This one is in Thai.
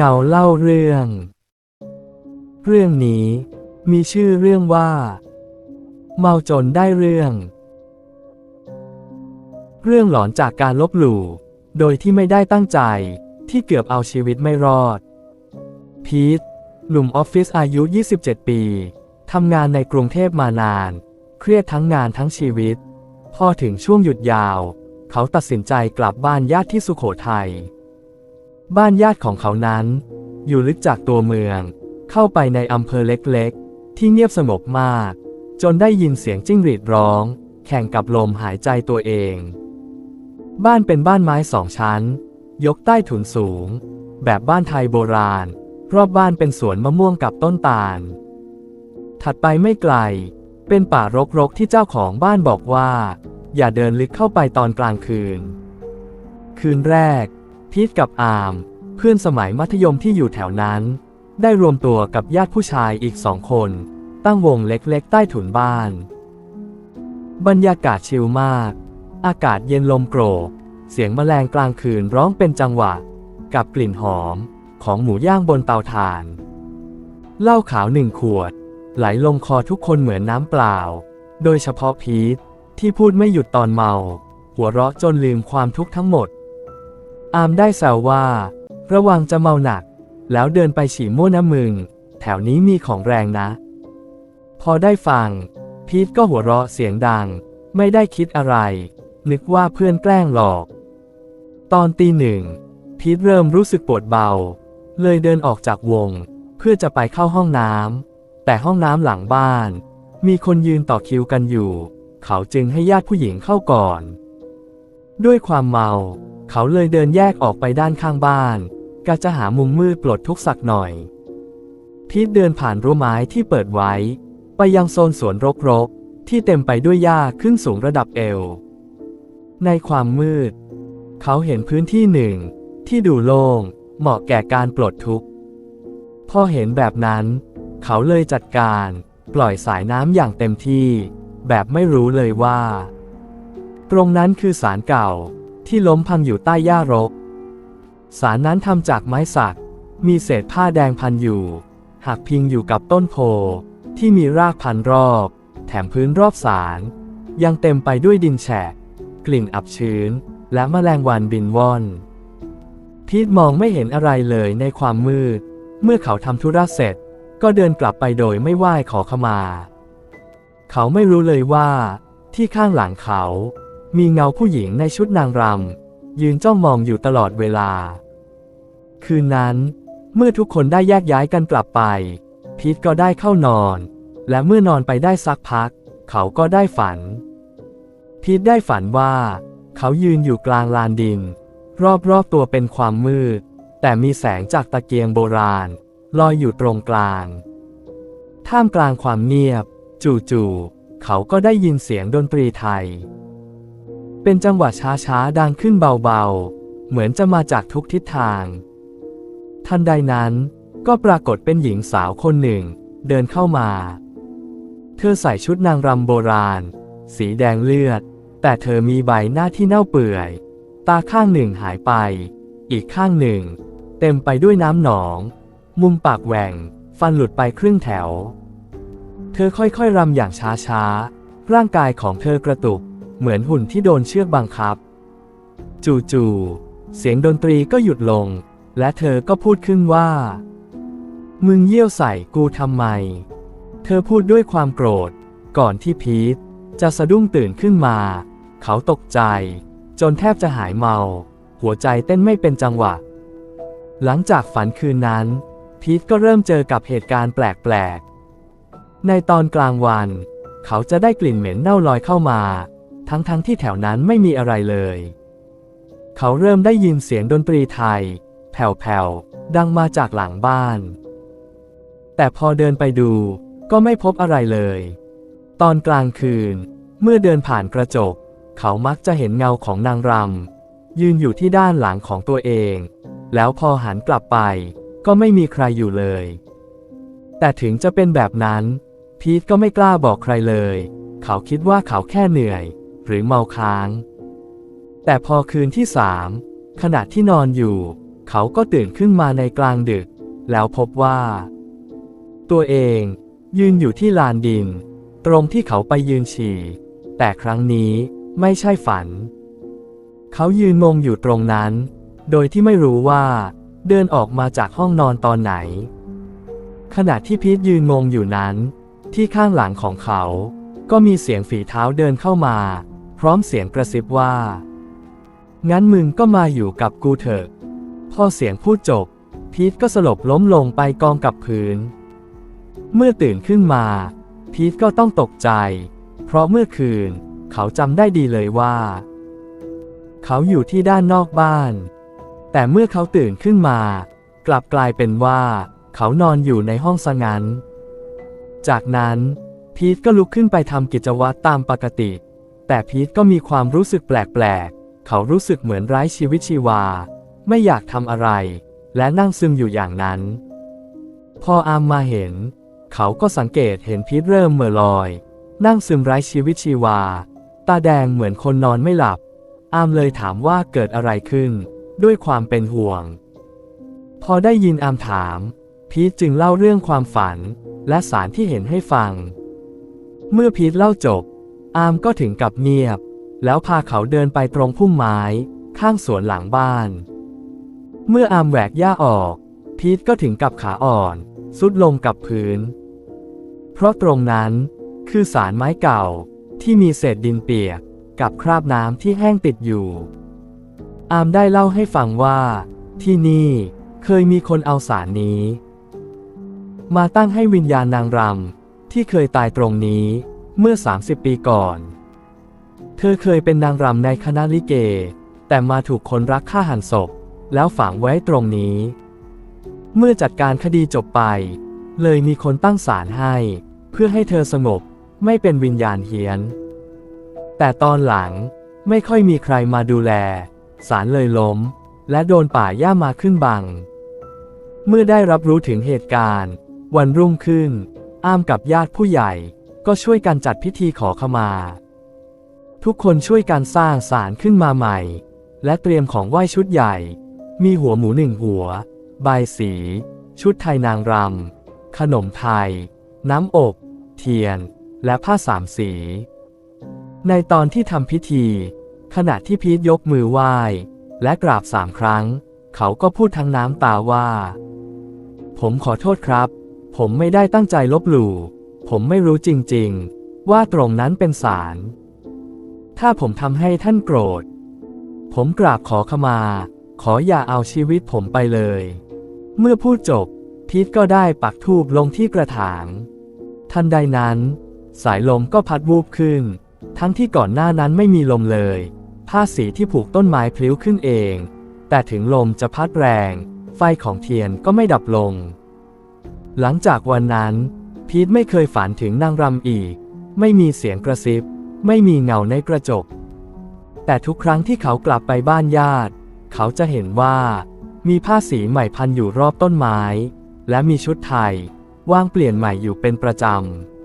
เงาเล่าเรื่อง เรื่องนี้มีชื่อเรื่องว่า เมาจนได้เรื่อง เรื่องหลอนจากการลบหลู่โดยที่ไม่ได้ตั้งใจที่เกือบเอาชีวิตไม่รอด พีทหนุ่มออฟฟิศอายุ 27 ปีทำงานในกรุงเทพมานาน เครียดทั้งงานทั้งชีวิต พอถึงช่วงหยุดยาว เขาตัดสินใจกลับบ้านญาติที่สุโขทัย บ้านญาติของเขานั้น อยู่ลึกจากตัวเมือง เข้าไปในอำเภอเล็กๆ ที่เงียบสงบมาก จนได้ยินเสียงจิ้งหรีดร้อง แข่งกับลมหายใจตัวเอง บ้านเป็นบ้านไม้สองชั้น ยกใต้ถุนสูง แบบบ้านไทยโบราณ รอบบ้านเป็นสวนมะม่วงกับต้นตาล ถัดไปไม่ไกล เป็นป่ารกๆ ที่เจ้าของบ้านบอกว่า อย่าเดินลึกเข้าไปตอนกลางคืน คืนแรก พีทกับอามเพื่อนสมัยมัธยมที่อยู่แถวนั้น ได้รวมตัวกับญาติผู้ชายอีกสองคน ตั้งวงเล็กๆ ใต้ถุนบ้าน บรรยากาศชิลมาก อากาศเย็นลมโกรก เสียงแมลงกลางคืนร้องเป็นจังหวะ กับกลิ่นหอมของหมูย่างบนเตาถ่าน เหล้าขาวหนึ่งขวด ไหลลงคอทุกคนเหมือนน้ำเปล่า โดยเฉพาะพีทที่พูดไม่หยุดตอนเมา หัวเราะจนลืมความทุกข์ทั้งหมด อามได้แซวว่า ระวังจะเมาหนัก แล้วเดินไปฉี่มั่วน้ำมึง แถวนี้มีของแรงนะ พอได้ฟัง พีทก็หัวเราะเสียงดัง ไม่ได้คิดอะไร นึกว่าเพื่อนแกล้งหลอก ตอนตีหนึ่ง พีทเริ่มรู้สึกปวดเบา เลยเดินออกจากวง เพื่อจะไปเข้าห้องน้ำแต่ห้องน้ำหลังบ้าน มีคนยืนต่อคิวกันอยู่ เขาจึงให้ญาติผู้หญิงเข้าก่อน ด้วยความเมา เขาเลยเดินแยกออกไปด้านข้างบ้านกะจะหามุมมืดปลดทุกข์สักหน่อย พีทเดินผ่านรั้วไม้ที่เปิดไว้ ไปยังโซนสวนรกๆ ที่เต็มไปด้วยหญ้าขึ้นสูงระดับเอว ในความมืด เขาเห็นพื้นที่หนึ่ง ที่ดูโล่งเหมาะแก่การปลดทุกข์ พอเห็นแบบนั้น เขาเลยจัดการปล่อยสายน้ำอย่างเต็มที่ แบบไม่รู้เลยว่า ตรงนั้นคือศาลเก่า ที่ล้มพังอยู่ใต้หญ้ารกศาลนั้นทำจากไม้สัก มีเศษผ้าแดงพันอยู่ หักพิงอยู่กับต้นโพที่มีรากพันรอบ แถมพื้นรอบศาลยังเต็มไปด้วยดินแฉะ กลิ่นอับชื้น และแมลงวันบินว่อน พีทมองไม่เห็นอะไรเลยในความมืด เมื่อเขาทำธุระเสร็จ ก็เดินกลับไปโดยไม่ไหว้ขอขมา เขาไม่รู้เลยว่า ที่ข้างหลังเขา มีเงาผู้หญิงในชุดนางรำยืนจ้องมองอยู่ตลอดเวลา คืนนั้น เมื่อทุกคนได้แยกย้ายกันกลับไป พีทก็ได้เข้านอน และเมื่อนอนไปได้สักพัก เขาก็ได้ฝัน พีทได้ฝันว่า เขายืนอยู่กลางลานดิน รอบๆตัวเป็นความมืด แต่มีแสงจากตะเกียงโบราณ ลอยอยู่ตรงกลาง ท่ามกลางความเงียบ จู่ๆเขาก็ได้ยินเสียงดนตรีไทย เป็นจังหวะช้าๆ ดังขึ้นเบาๆ เหมือนจะมาจากทุกทิศทาง ทันใดนั้น ก็ปรากฏเป็นหญิงสาวคนหนึ่ง เดินเข้ามา เธอใส่ชุดนางรำโบราณ สีแดงเลือด แต่เธอมีใบหน้าที่เน่าเปื่อย ตาข้างหนึ่งหายไป อีกข้างหนึ่ง เต็มไปด้วยน้ำหนอง มุมปากแหว่ง ฟันหลุดไปครึ่งแถว เธอค่อยๆรำอย่างช้าๆ ร่างกายของเธอกระตุก เหมือนหุ่นที่โดนเชือกบังคับ จู่ๆ เสียงดนตรีก็หยุดลง และเธอก็พูดขึ้นว่า มึงเยี่ยวใส่กูทำไม เธอพูดด้วยความโกรธ ก่อนที่พีทจะสะดุ้งตื่นขึ้นมา เขาตกใจ จนแทบจะหายเมา หัวใจเต้นไม่เป็นจังหวะ หลังจากฝันคืนนั้น พีทก็เริ่มเจอกับเหตุการณ์แปลกๆ ในตอนกลางวัน เขาจะได้กลิ่นเหม็นเน่าลอยเข้ามา ทั้งๆทที่แถวนั้นไม่มีอะไรเลย เขาเริ่มได้ยินเสียงดนตรีไทย แผ่วๆ ดังมาจากหลังบ้าน แต่พอเดินไปดูก็ไม่พบอะไรเลย ตอนกลางคืน เมื่อเดินผ่านกระจก เขามักจะเห็นเงาของนางรำยืนอยู่ที่ด้านหลังของตัวเอง แล้วพอหันกลับไปก็ไม่มีใครอยู่เลย แต่ถึงจะเป็นแบบนั้น พีทก็ไม่กล้าบอกใครเลย เขาคิดว่าเขาแค่เหนื่อย หรือเมาค้าง แต่พอคืนที่สามขณะที่นอนอยู่ เขาก็ตื่นขึ้นมาในกลางดึก แล้วพบว่า ตัวเองยืนอยู่ที่ลานดิน ตรงที่เขาไปยืนฉี่ แต่ครั้งนี้ไม่ใช่ฝัน เขายืนงงอยู่ตรงนั้น โดยที่ไม่รู้ว่า เดินออกมาจากห้องนอนตอนไหน ขณะที่พีทยืนงงอยู่นั้น ที่ข้างหลังของเขา ก็มีเสียงฝีเท้าเดินเข้ามา พร้อมเสียงกระซิบว่า งั้นมึงก็มาอยู่กับกูเถอะ พอเสียงพูดจบ พีทก็สลบล้มลงไปกองกับพื้น เมื่อตื่นขึ้นมา พีทก็ต้องตกใจ เพราะเมื่อคืน เขาจำได้ดีเลยว่า เขาอยู่ที่ด้านนอกบ้าน แต่เมื่อเขาตื่นขึ้นมา กลับกลายเป็นว่า เขานอนอยู่ในห้องสงัน จากนั้น พีทก็ลุกขึ้นไปทำกิจวัตรตามปกติ แต่พีทก็มีความรู้สึกแปลกๆ เขารู้สึกเหมือนไร้ชีวิตชีวา ไม่อยากทำอะไร และนั่งซึมอยู่อย่างนั้น พออามมาเห็น เขาก็สังเกตเห็นพีทเริ่มเหม่อลอย นั่งซึมไร้ชีวิตชีวา ตาแดงเหมือนคนนอนไม่หลับ อามเลยถามว่าเกิดอะไรขึ้น ด้วยความเป็นห่วง พอได้ยินอามถาม พีทจึงเล่าเรื่องความฝัน และสารที่เห็นให้ฟัง เมื่อพีทเล่าจบ อามก็ถึงกับเงียบ แล้วพาเขาเดินไปตรงพุ่มไม้ข้างสวนหลังบ้าน เมื่ออามแหวกหญ้าออก พีทก็ถึงกับขาอ่อนสุดลงกับพื้น เพราะตรงนั้นคือสารไม้เก่าที่มีเศษดินเปียกกับคราบน้ำที่แห้งติดอยู่ อามได้เล่าให้ฟังว่า ที่นี่เคยมีคนเอาสารนี้ มาตั้งให้วิญญาณนางรำที่เคยตายตรงนี้ เมื่อ 30 ปีก่อน เธอเคยเป็นนางรำในคณะลิเก แต่มาถูกคนรักฆ่าหันศพ แล้วฝังไว้ตรงนี้ เมื่อจัดการคดีจบไป เลยมีคนตั้งศาลให้ เพื่อให้เธอสงบไม่เป็นวิญญาณเฮียน แต่ตอนหลังไม่ค่อยมีใครมาดูแล ศาลเลยล้ม และโดนป่าหญ้ามาขึ้นบัง เมื่อได้รับรู้ถึงเหตุการณ์ วันรุ่งขึ้น อ้ามกับญาติผู้ใหญ่ ก็ช่วยกันจัดพิธีขอขมา ทุกคนช่วยกันสร้างศาลขึ้นมาใหม่ และเตรียมของไหว้ชุดใหญ่ มีหัวหมูหนึ่งหัว ใบสี ชุดไทยนางรำขนมไทย น้ำอบ เทียน และผ้าสามสี ในตอนที่ทำพิธี ขณะที่พีทยกมือไหว้ และกราบสามครั้ง เขาก็พูดทั้งน้ำตาว่า ผมขอโทษครับ ผมไม่ได้ตั้งใจลบหลู่ ผมไม่รู้จริงๆ ว่าตรงนั้นเป็นศาล ถ้าผมทำให้ท่านโกรธ ผมกราบขอขมา ขออย่าเอาชีวิตผมไปเลย เมื่อพูดจบ พีทก็ได้ปักธูปลงที่กระถาง ทันใดนั้น สายลมก็พัดวูบขึ้น ทั้งที่ก่อนหน้านั้นไม่มีลมเลย ผ้าสีที่ผูกต้นไม้พลิ้วขึ้นเอง แต่ถึงลมจะพัดแรง ไฟของเทียนก็ไม่ดับลง หลังจากวันนั้น พีทไม่เคยฝันถึงนางรำอีก ไม่มีเสียงกระซิบ ไม่มีเงาในกระจก แต่ทุกครั้งที่เขากลับไปบ้านญาติ เขาจะเห็นว่า มีผ้าสีใหม่พันอยู่รอบต้นไม้ และมีชุดไทย วางเปลี่ยนใหม่อยู่เป็นประจำ